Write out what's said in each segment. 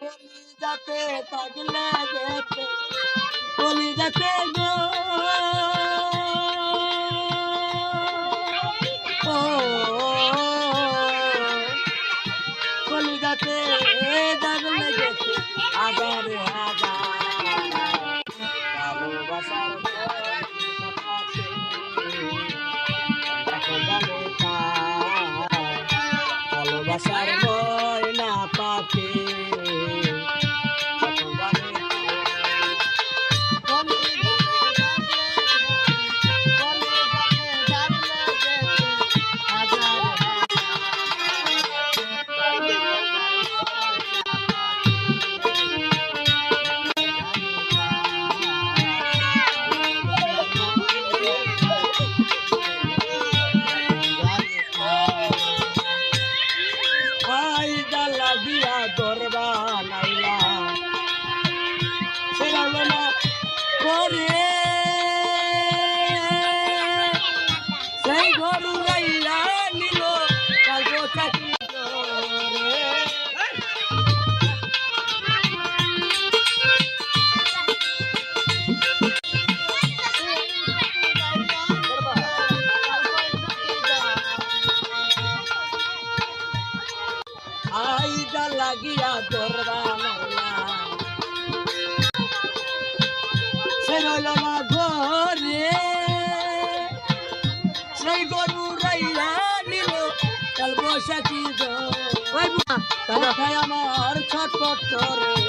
কলি যাতে পাগলে গেছে কলি যাতে গো। লাগিয়া দরবান সেরল মা ঘরে সেই গরু রাইয়া নিল। কাল বসাকি গো আমার ছটপট করে।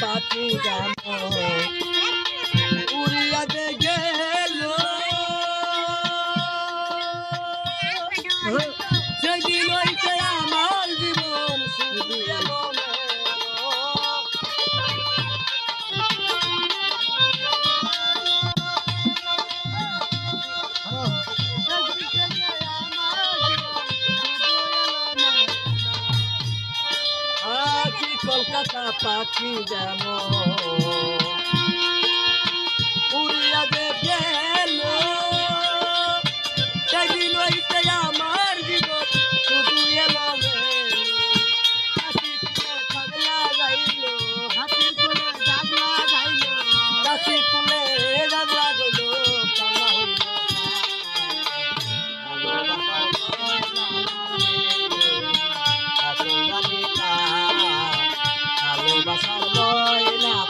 পাখি জানো। উড়িয়া দেখ পাখি যেমন ভালোবাসার ময়না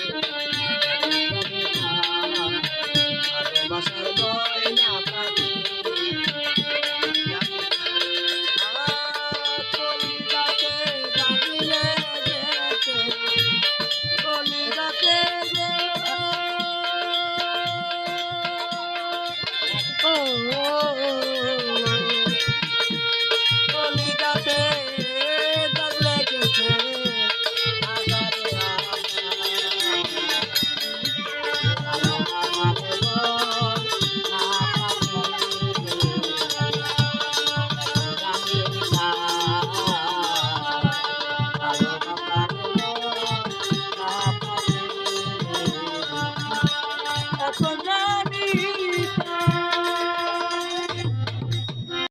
Thank you.